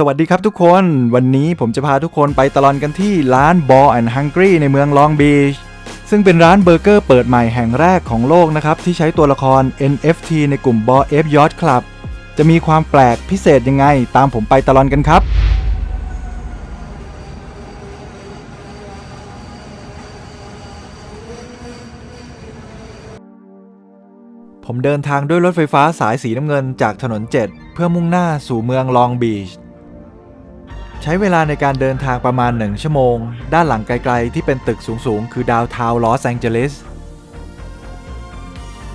สวัสดีครับทุกคนวันนี้ผมจะพาทุกคนไปตลอดกันที่ร้าน Ball and Hungry ในเมืองลองบีชซึ่งเป็นร้านเบอร์เกอร์เปิดใหม่แห่งแรกของโลกนะครับ ที่ใช้ตัวละคร NFT ในกลุ่ม Ball F Yacht Club จะมีความแปลกพิเศษยังไง ตามผมไปตลอดกันครับผมเดินทางด้วยรถไฟฟ้าสายสีน้ำเงินจากถนน 7 เพื่อมุ่งหน้าสู่เมืองลองบีช ใช้เวลาในการเดินทางประมาณ 1 ชั่วโมง ด้านหลังไกลๆที่เป็นตึกสูงๆ คือดาวทาวลอสแองเจลิส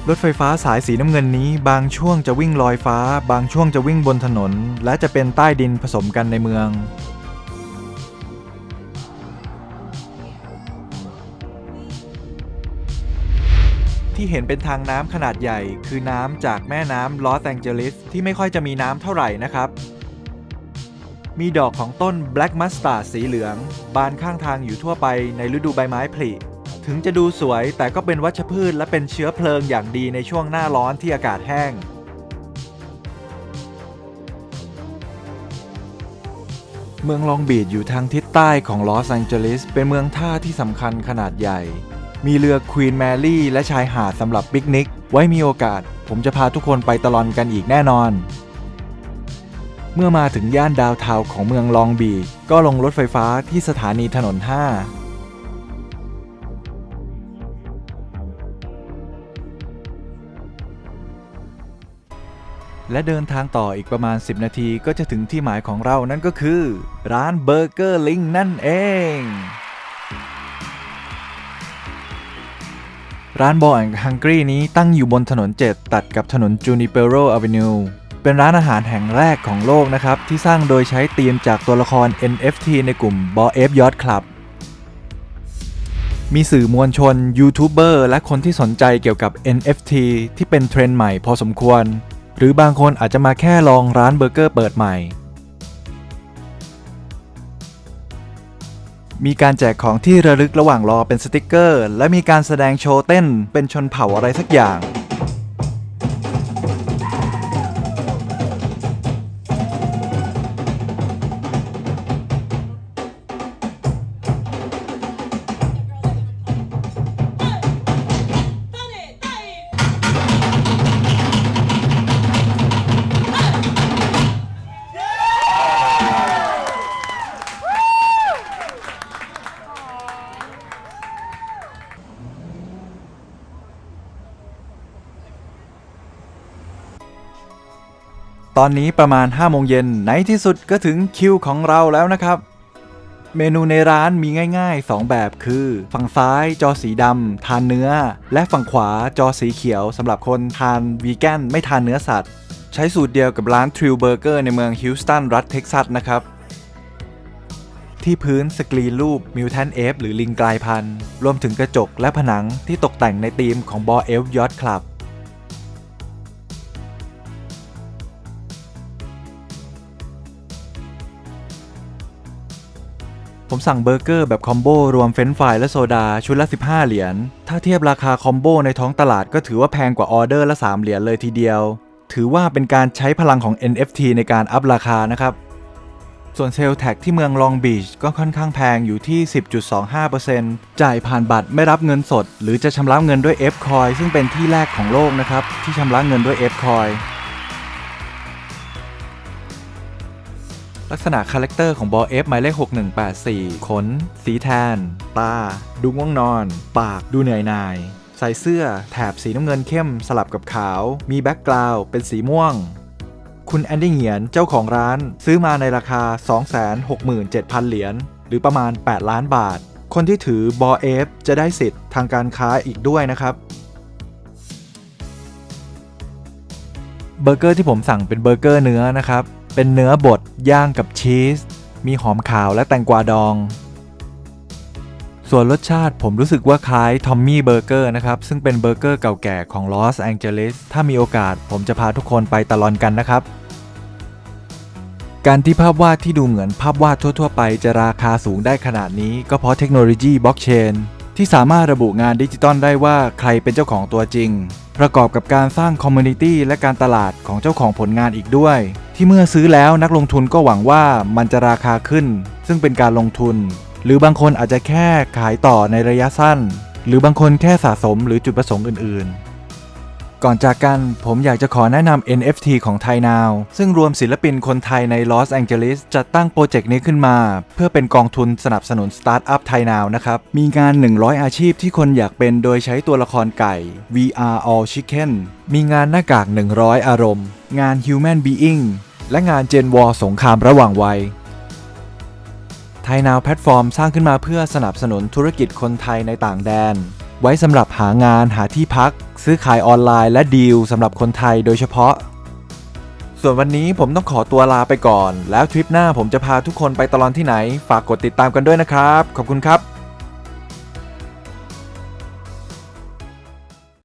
รถไฟฟ้าสายสีน้ำเงินนี้ บางช่วงจะวิ่งลอยฟ้า บางช่วงจะวิ่งบนถนน และจะเป็นใต้ดินผสมกันในเมือง ที่เห็นเป็นทางน้ำขนาดใหญ่ คือน้ำจากแม่น้ำลอสแองเจลิสที่ไม่ค่อยจะมีน้ำเท่าไหร่นะครับ มีดอกของต้น Black Mustard สีเหลือง บานข้างทางอยู่ทั่วไปในฤดูใบไม้ผลิ ถึงจะดูสวยแต่ก็เป็นวัชพืชและเป็นเชื้อเพลิงอย่างดีในช่วงหน้าร้อนที่อากาศแห้ง เมืองลองบีดอยู่ทางทิศใต้ของลอสแองเจลิส เป็นเมืองท่าที่สำคัญขนาดใหญ่ มีเรือควีนแมรี่และชายหาดสำหรับปิกนิก ไว้มีโอกาส ผมจะพาทุกคนไปตลอนกันอีกแน่นอน เมื่อมาถึงย่านดาวน์ทาของเมืองลองบี ก็ลงรถไฟฟ้าที่สถานีถนน 5และเดินทางต่ออีกประมาณ 10 นาทีก็จะถึงที่หมายของเรานั่นก็คือ ร้านเบอร์เกอร์ลิงนั่นเอง ร้านบอแอนฮังกี้นี้ตั้งอยู่บนถนน 7 ตัดกับถนนจูนิเปโรอ v e นิว เป็นร้านอาหารแห่งแรกของโลกนะครับ ที่สร้างโดยใช้ธีมจากตัวละคร NFT ในกลุ่ม b o F Yacht Club มีสื่อมวลชน ยูทูบเบอร์ และคนที่สนใจเกี่ยวกับ NFT ที่เป็นเทรนด์ใหม่พอสมควร หรือบางคนอาจจะมาแค่ลองร้านเบอร์เกอร์เปิดใหม่ มีการแจกของที่ระลึกระหว่างรอเป็นสติกเกอร์ และมีการแสดงโชว์เต้นเป็นชนเผ่าอะไรสักอย่าง ตอนนี้ประมาณ5โมงเย็นในที่สุดก็ถึงคิวของเราแล้วนะครับ เมนูในร้านมีง่ายๆ 2 แบบคือ ฝั่งซ้ายจอสีดำทานเนื้อ และฝั่งขวาจอสีเขียวสำหรับคนทานวีแกนไม่ทานเนื้อสัตว์ ใช้สูตรเดียวกับร้านทริลเบอร์เกอร์ในเมืองฮิวสตันรัฐเท็กซัสนะครับที่พื้นสกรีนรูปมิวแทนเอฟหรือลิงกลายพันธุ์ รวมถึงกระจกและผนังที่ตกแต่งในธีมของบอเอลยอ t คลับ ผมสั่งเบอร์เกอร์แบบคอมโบรวมเฟรนฟรายและโซดาชุดละ 15 เหรียญ ถ้าเทียบราคาคอมโบในท้องตลาดก็ถือว่าแพงกว่าออเดอร์ละ 3 เหรียญเลยทีเดียว ถือว่าเป็นการใช้พลังของ NFT ในการอัพราคานะครับ ส่วนเซลล์แท็กที่เมืองลองบีชก็ค่อนข้างแพงอยู่ที่ 10.25%จ่ายผ่านบัตรไม่รับเงินสด หรือจะชำระเงินด้วย F Coin ซึ่งเป็นที่แรกของโลกนะครับที่ชำระเงินด้วย Fcoin ลักษณะคาแรคเตอร์ของบอ F หมายเลข 6184 ขน สีแทน ตา ดูง่วงนอน ปากดูเหนื่อยหน่าย ใส่เสื้อแถบสีน้ำเงินเข้มสลับกับขาว มีแบ็กกราวด์เป็นสีม่วง คุณแอนดี้เหงียนเจ้าของร้านซื้อมาในราคา 267,000 เหรียญหรือประมาณ 8 ล้านบาท คนที่ถือบอ F จะได้สิทธิ์ทางการค้าอีกด้วยนะครับเบอร์เกอร์ที่ผมสั่งเป็นเบอร์เกอร์เนื้อนะครับ เป็นเนื้อบดย่างกับชีส มีหอมขาวและแตงกวาดอง ส่วนรสชาติผมรู้สึกว่าคล้ายทอมมี่เบอร์เกอร์นะครับ ซึ่งเป็นเบอร์เกอร์เก่าแก่ของลอสแองเจลิสถ้ามีโอกาสผมจะพาทุกคนไปตะลอนกันนะครับ การที่ภาพวาดที่ดูเหมือนภาพวาดทั่ว ๆ ไปจะราคาสูงได้ขนาดนี้ ก็เพราะเทคโนโลยีบล็อกเชนที่สามารถระบุงานดิจิตอลได้ว่าใครเป็นเจ้าของตัวจริง ประกอบกับการสร้างคอมมูนิตี้และการตลาดของเจ้าของผลงานอีกด้วย ที่เมื่อซื้อแล้วนักลงทุนก็หวังว่ามันจะราคาขึ้น ซึ่งเป็นการลงทุน หรือบางคนอาจจะแค่ขายต่อในระยะสั้น หรือบางคนแค่สะสมหรือจุดประสงค์อื่นๆ ก่อนจากกันผมอยากจะขอแนะนำ NFT ของไทยนาวซึ่งรวมศิลปินคนไทยในลอสแองเจลิสจัดตั้งโปรเจกต์นี้ขึ้นมา เพื่อเป็นกองทุนสนับสนุนสตาร์ทอัพไทยนาวนะครับ มีงาน 100 อาชีพที่คนอยากเป็นโดยใช้ตัวละครไก่ VR All Chicken มีงานหน้ากาก 100 อารมณ์ งาน Human Being และงาน Gen War สงครามระหว่างวัยไทยนาวแพลตฟอร์มสร้างขึ้นมาเพื่อสนับสนุนธุรกิจคนไทยในต่างแดน ไว้สำหรับหางานหาที่พัก ซื้อขายออนไลน์และดีลสำหรับคนไทยโดยเฉพาะ ส่วนวันนี้ผมต้องขอตัวลาไปก่อน แล้วทริปหน้าผมจะพาทุกคนไปตลอดที่ไหน ฝากกดติดตามกันด้วยนะครับ ขอบคุณครับ